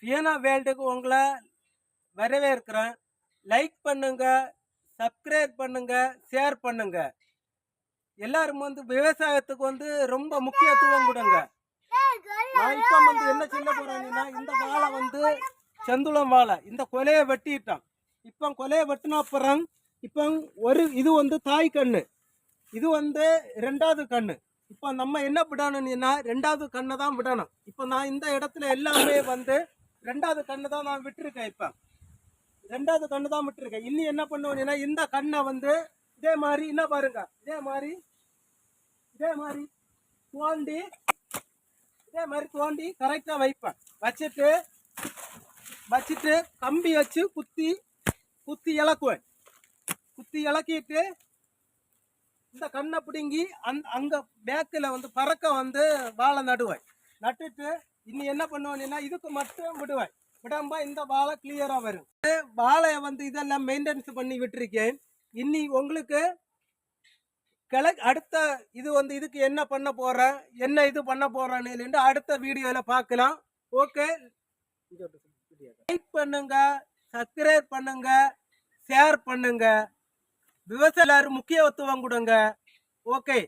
ஃபியனா வேர்ல்டுக்கு உங்களை வரவேற்கிறேன். லைக் பண்ணுங்க சப்ஸ்கிரைப் பண்ணுங்க ஷேர் பண்ணுங்க. எல்லாரும் வந்து விவசாயத்துக்கு வந்து ரொம்ப முக்கியத்துவம் கொடுங்க. நான் இப்போ வந்து என்ன சொல்ல போறாங்கன்னா இந்த வாழை வந்து செந்துளம் வாழை. இந்த கொலையை வெட்டிட்டான். இப்போ கொலையை வெட்டினா அப்புறம் இப்போ ஒரு இது வந்து தாய் கண்ணு. இது வந்து ரெண்டாவது கண்ணு. இப்போ நம்ம என்ன விடணும்னா ரெண்டாவது கண்ணை தான் விடணும். இப்போ நான் இந்த இடத்துல எல்லாமே வந்து ரெண்டாவது கண்ணு தான் நான் விட்டுருக்கேன் இப்போ. ரெண்டாவது கண்ணு தான் விட்டுருக்கேன். இனி என்ன பண்ணுவேன்னா இந்த கண்ணை வந்து இதே மாதிரி என்ன பாருங்க. இதே மாதிரி இதே மாதிரி தோண்டி இதே மாதிரி தோண்டி கரெக்டாக வைப்பேன். வச்சுட்டு வச்சுட்டு கம்பி வச்சு குத்தி குத்தி இழக்குவேன் குத்தி இலக்கிட்டு இந்த கண்ணை பிடுங்கி அந் அங்கே பேக்கில் வந்து பறக்க வந்து வாழை நடுவேன். நட்டுட்டு இனி என்ன பண்ணுவேன்னா இதுக்கு மட்டும் விடுவேன். விடாம இந்த வாழை கிளியராக வரும். வாழையை வந்து இதெல்லாம் மெயின்டெனன்ஸ் பண்ணி விட்டுருக்கேன். இன்னி உங்களுக்கு கிள அடுத்த இது வந்து இதுக்கு என்ன பண்ண போகிறேன் என்ன இது பண்ண போகிறேன்னு அடுத்த வீடியோவில் பார்க்கலாம். ஓகே லைக் பண்ணுங்க சப்ஸ்கிரைப் பண்ணுங்க ஷேர் பண்ணுங்க. விவசாயம் முக்கியத்துவம் கொடுங்க. ஓகே